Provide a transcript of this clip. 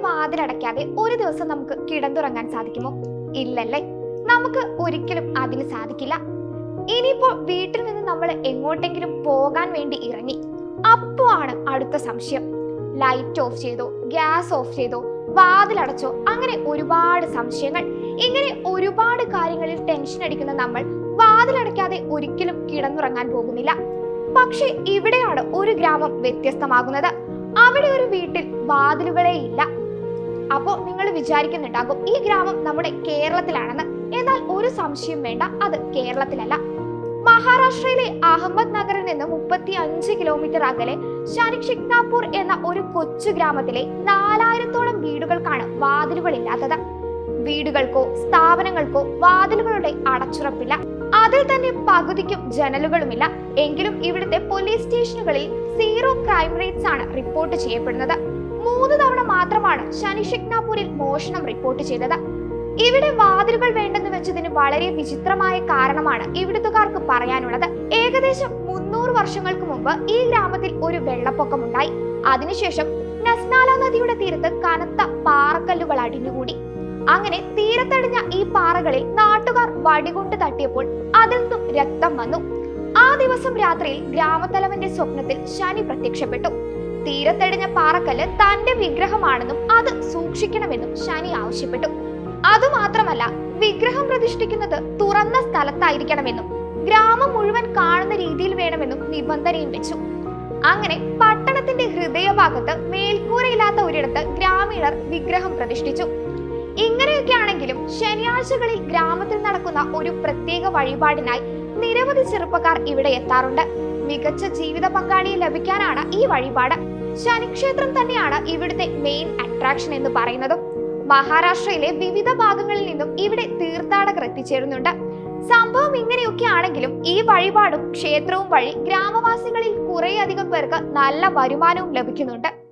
വാതിലടയ്ക്കാതെ ഒരു ദിവസം നമുക്ക് കിടന്നുറങ്ങാൻ സാധിക്കുമോ? ഇല്ലല്ലേ. നമുക്ക് ഒരിക്കലും അതിന് സാധിക്കില്ല. ഇനിയിപ്പോൾ വീട്ടിൽ നിന്ന് നമ്മൾ എങ്ങോട്ടെങ്കിലും പോകാൻ വേണ്ടി ഇറങ്ങി. അപ്പോ ആണ് അടുത്ത സംശയം. ലൈറ്റ് ഓഫ് ചെയ്തോ ഗ്യാസ് ഓഫ് ചെയ്തോ വാതിലടച്ചോ അങ്ങനെ ഒരുപാട് സംശയങ്ങൾ. ഇങ്ങനെ ഒരുപാട് കാര്യങ്ങളിൽ ടെൻഷൻ അടിക്കുന്ന നമ്മൾ വാതിലടയ്ക്കാതെ ഒരിക്കലും കിടന്നുറങ്ങാൻ പോകുന്നില്ല. പക്ഷെ ഇവിടെയാണ് ഒരു ഗ്രാമം വ്യത്യസ്തമാകുന്നത്. അവിടെ ഒരു വീട്ടിൽ വാതിലുകളേ ഇല്ല. അപ്പോ നിങ്ങൾ വിചാരിക്കുന്നുണ്ടാകും ഈ ഗ്രാമം നമ്മുടെ കേരളത്തിലാണെന്ന്. എന്നാൽ ഒരു സംശയം വേണ്ട അത് കേരളത്തിലല്ല. മഹാരാഷ്ട്രയിലെ അഹമ്മദ് നഗറിൽ നിന്ന് മുപ്പത്തി അഞ്ച് കിലോമീറ്റർ അകലെ ശനിക്ഷിക്നാപൂർ എന്ന ഒരു കൊച്ചു ഗ്രാമത്തിലെ നാലായിരത്തോളം വീടുകൾക്കാണ് വാതിലുകളില്ലാത്തത്. വീടുകൾക്കോ സ്ഥാപനങ്ങൾക്കോ വാതിലുകളുടെ അടച്ചുറപ്പില്ല. അതിൽ തന്നെ പകുതിക്കും ജനലുകളുമില്ല. എങ്കിലും ഇവിടുത്തെ പോലീസ് സ്റ്റേഷനുകളിൽ സീറോ ക്രൈം റേറ്റ്സ് ആണ് റിപ്പോർട്ട് ചെയ്യപ്പെടുന്നത്. മൂന്ന് തവണ മാത്രമാണ് ശനിഷിക്നാപൂരിൽ മോഷണം റിപ്പോർട്ട് ചെയ്തത്. ഇവിടെ വാതിലുകൾ വേണ്ടെന്ന് വെച്ചതിന് വളരെ വിചിത്രമായ കാരണമാണ് ഇവിടുത്തുകാർക്ക് പറയാനുള്ളത്. ഏകദേശം മുന്നൂറ് വർഷങ്ങൾക്ക് മുമ്പ് ഈ ഗ്രാമത്തിൽ ഒരു വെള്ളപ്പൊക്കമുണ്ടായി അതിനുശേഷം നസ്നാല നദിയുടെ തീരത്ത് കനത്ത പാറക്കല്ലുകൾ അടിഞ്ഞുകൂടി. അങ്ങനെ തീരത്തടിഞ്ഞ ഈ പാറകളിൽ നാട്ടുകാർ വടികൊണ്ട് തട്ടിയപ്പോൾ അതിൽ നിന്നും രക്തം വന്നു. ആ ദിവസം രാത്രിയിൽ ഗ്രാമത്തലവന്റെ സ്വപ്നത്തിൽ ശനി പ്രത്യക്ഷപ്പെട്ടു. തീരത്തെടിഞ്ഞ പാറക്കല്ല് തന്റെ വിഗ്രഹമാണെന്നും അത് സൂക്ഷിക്കണമെന്നും ശനി ആവശ്യപ്പെട്ടു. അതുമാത്രമല്ല വിഗ്രഹം പ്രതിഷ്ഠിക്കുന്നത് തുറന്ന സ്ഥലത്തായിരിക്കണമെന്നും ഗ്രാമം മുഴുവൻ കാണുന്ന രീതിയിൽ വേണമെന്നും നിബന്ധനയും വെച്ചു. അങ്ങനെ പട്ടണത്തിന്റെ ഹൃദയഭാഗത്ത് മേൽക്കൂരയില്ലാത്ത ഒരിടത്ത് ഗ്രാമീണർ വിഗ്രഹം പ്രതിഷ്ഠിച്ചു. ഇങ്ങനെയൊക്കെയാണെങ്കിലും ശനിയാഴ്ചകളിൽ ഗ്രാമത്തിൽ നടക്കുന്ന ഒരു പ്രത്യേക വഴിപാടിനായി നിരവധി ചെറുപ്പക്കാർ ഇവിടെ എത്താറുണ്ട്. മികച്ച ജീവിത പങ്കാളിയെ ലഭിക്കാനാണ് ഈ വഴിപാട്. ശനിക്ഷേത്രം തന്നെയാണ് ഇവിടുത്തെ മെയിൻ അട്രാക്ഷൻ എന്ന് പറയുന്നതും. മഹാരാഷ്ട്രയിലെ വിവിധ ഭാഗങ്ങളിൽ നിന്നും ഇവിടെ തീർത്ഥാടകർ എത്തിച്ചേരുന്നുണ്ട്. സംഭവം ഇങ്ങനെയൊക്കെ ആണെങ്കിലും ഈ വഴിപാടും ക്ഷേത്രവും വഴി ഗ്രാമവാസികളിൽ കുറേയധികം പേർക്ക് നല്ല വരുമാനവും ലഭിക്കുന്നുണ്ട്.